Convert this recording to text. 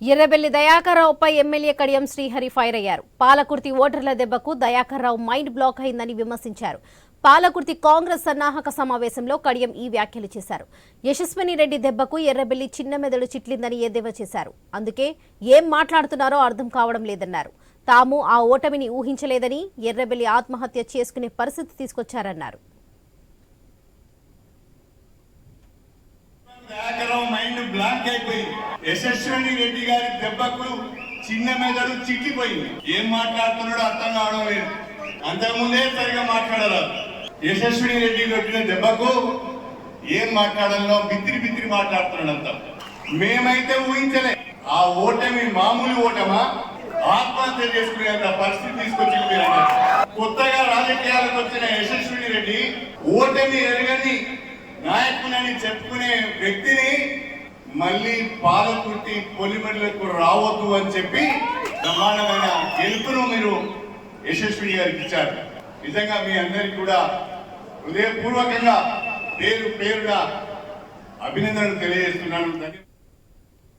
ఎర్రబెల్లి దయాకర్రావుపై MLA Kadiyam Srihari fire అయ్యారు. పాలకుర్తి ఓటర్ల దెబ్బకు దయాకర్రావు మైండ్ బ్లాక్ అయిందని విమర్శించారు. పాలకుర్తి కాంగ్రెస్ సన్నాహక సమావేశంలో కడియం ఈ వ్యాఖ్యలు చేశారు. యశస్విని రెడ్డి దెబ్బకు ఎర్రబెల్లి చిన్న మెదడు చిట్లిందని ఎద్దేవా చేశారు? అందుకే ఏం మాట్లాడుతున్నారో అర్థం కావడం లేదన్నారు. తాము ఆ ఓటమిని ఊహించలేదని ఎర్రబెల్లి ఆత్మహత్య చేసుకునే పరిస్థితి తీసుకొచ్చారన్నారు దయాకరావు మైండ్ బ్లాక్ అయిపోయింది. యశస్విని రెడ్డి గారి దెబ్బకు చిన్న మెదడు చిక్కిపోయింది. ఏం మాట్లాడుతున్నాడో అర్థం కావడం లేదు. అంతకుముందే సరిగా మాట్లాడరాదు యశస్విని రెడ్డి కొట్టిన దెబ్బకు ఏం మాట్లాడాలో బిత్తిరి బిత్తిరి మాట్లాడుతున్నాడు మేమైతే ఊహించలే. ఆ ఓటమి మామూలు ఓటమా? ఆత్మహత్య చేసుకునేంత పరిస్థితి తీసుకొచ్చింది మీరు కొత్తగా రాజకీయాలకు వచ్చిన యశస్విని రెడ్డి ఓటమి ఎరగని నాయకునని చెప్పుకునే వ్యక్తిని మళ్ళీ పాలకుర్తి పొలిమడులకు రావద్దు అని చెప్పి బ్రహ్మాండమైన గెలుపును మీరు యశస్విని గారికి ఇచ్చారు. నిజంగా మీ అందరికి కూడా హృదయపూర్వకంగా పేరు పేరుగా అభినందనలు తెలియజేస్తున్నాను. ధన్యవాదాలు.